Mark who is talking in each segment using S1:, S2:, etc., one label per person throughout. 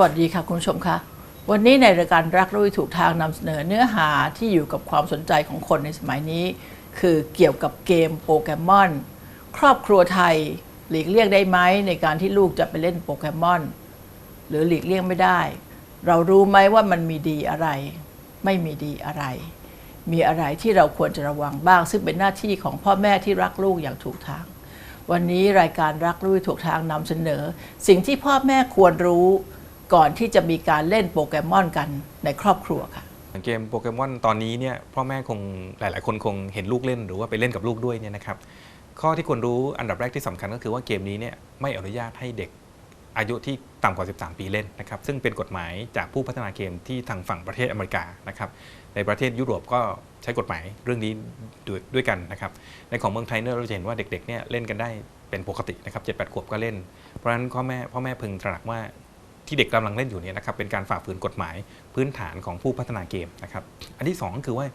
S1: วัสดีค่ะคุณผู้ชมคะวันนี้ในรายการรักรู้ถูกทางนำเสนอเนื้อหาที่อยู่กับความสนใจของคนในสมัยนี้ คือเกี่ยวกับเกมโปเกมอนครอบครัวไทย หลีกเลี่ยงได้ไหมในการที่ลูกจะไปเล่นโปเกมอนหรือหลีกเลี่ยงไม่ได้ เรารู้ไหมว่ามันมีดีอะไร ไม่มีดีอะไร มีอะไรที่เราควรจะระวังบ้าง ซึ่งเป็นหน้าที่ของพ่อแม่ที่รักลูกอย่างถูกทาง วันนี้รายการรักรู้ถูกทางนำเสนอ สิ่งที่พ่อแม่ควรรู้ ก่อนที่จะมีการเล่นโปเกมอนกันในครอบครัวค่ะ
S2: เกมโปเกมอนตอนนี้เนี่ยพ่อแม่คงหลาย ๆ คนคงเห็นลูกเล่นหรือว่าไปเล่นกับลูกด้วยเนี่ยนะครับข้อที่ควรรู้อันดับแรกที่สำคัญก็คือว่าเกมนี้เนี่ยไม่อนุญาตให้เด็กอายุที่ต่ำกว่า 13 ปีเล่นนะครับซึ่งเป็นกฎหมายจากผู้พัฒนาเกมที่ทางฝั่งประเทศอเมริกานะครับในประเทศยุโรปก็ใช้กฎหมายเรื่องนี้ด้วยด้วยกันนะครับในของเมืองไทยเนี่ยเราจะเห็นว่าเด็กๆเนี่ยเล่นกันได้เป็นปกตินะครับเจ็ดแปดขวบก็เล่น เพราะฉะนั้นพ่อแม่พ่อแม่พึงตระหนักว่า ที่เด็กกำลังเล่นอยู่เนี่ยนะครับเป็นการฝ่าฝืนกฎหมายพื้นฐานของผู้พัฒนาเกมนะครับอันที่ 2 คือว่า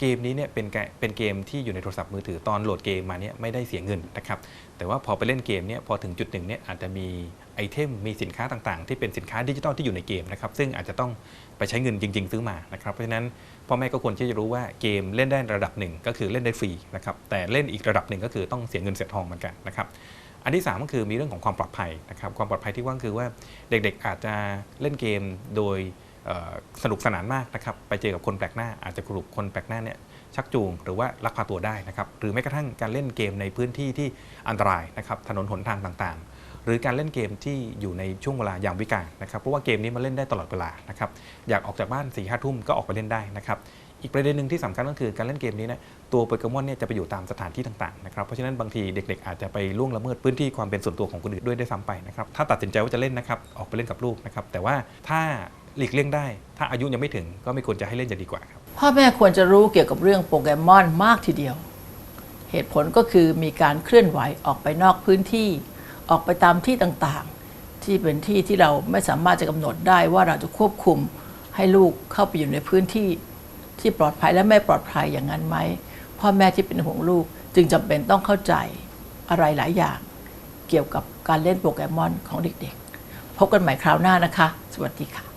S2: เกมนี้เนี่ยเป็นแกเป็นเกมที่อยู่ในโทรศัพท์มือถือตอนโหลดเกมมาเนี่ยไม่ได้เสียเงินนะครับแต่ว่าพอไปเล่นเกมเนี่ยพอถึงจุดหนึ่งเนี่ยอาจจะมีไอเทมมีสินค้าต่างๆ ที่เป็นสินค้าดิจิทัลที่อยู่ในเกมนะครับซึ่งอาจจะต้องไปใช้เงินจริง ๆ ซื้อมานะครับเพราะฉะนั้นพ่อแม่ก็ควรที่จะรู้ว่าเกมเล่นได้ระดับหนึ่งก็คือเล่นได้ฟรีนะครับแต่เล่นอีกระดับหนึ่งก็คือต้องเสียเงินเสียทองเหมือนกันนะครับ อันที่ 3 ก็คือมีเรื่องของความปลอดภัยนะครับความปลอดภัยที่ว่าคือว่าเด็กๆอาจจะเล่นเกมโดยสนุกสนานมากนะครับไปเจอกับคนแปลกหน้า อาจจะกลุ่มคนแปลกหน้าเนี่ยชักจูงหรือว่าลักพาตัวได้นะครับหรือแม้กระทั่งการเล่นเกมในพื้นที่ที่อันตรายนะครับถนนหนทางต่างๆ หรือการเล่นเกมที่อยู่ในช่วงเวลายามวิกาลนะครับเพราะว่าเกมนี้มันเล่นได้ตลอดเวลานะครับอยากออกจากบ้าน4ี่ห้าทุ่มก็ออกไปเล่นได้นะครับ อีกประเด็นหนึ่งที่สำคัญก็คือการเล่นเกมนี้นะตัวโปเกมอนเนี่ยจะไปอยู่ตามสถานที่ต่างๆนะครับเพราะฉะนั้นบางทีเด็กๆ อาจจะไปล่วงละเมิดพื้นที่ความเป็นส่วนตัวของคนอื่นด้วยได้ซ้ำไปนะครับถ้าตัดสินใจว่าจะเล่นนะครับออกไปเล่นกับลูกนะครับแต่ว่าถ้าหลีกเลี่ยงได้ ถ้าอายุยังไม่ถึงก็ไม่ควรจะให้เล่นจะดีกว่าครับ
S1: พ่อแม่ควรจะรู้เกี่ยวกับเรื่องโปเกมอนมากทีเดียว เหตุผลก็คือมีการเคลื่อนไหวออกไปนอกพื้นที่ ออกไปตามที่ต่างๆ ที่เป็นที่ที่เราไม่สามารถจะกำหนดได้ว่าเราจะควบคุมให้ลูกเข้าไปอยู่ในพื้นที่ ที่ปลอดภัยและไม่ปลอดภัยอย่างนั้นไหมพ่อแม่ที่เป็นห่วงลูกจึงจำเป็นต้องเข้าใจอะไรหลายอย่าง เกี่ยวกับการเล่นโปเกมอนของเด็กๆ พบกันใหม่คราวหน้านะคะ สวัสดีค่ะ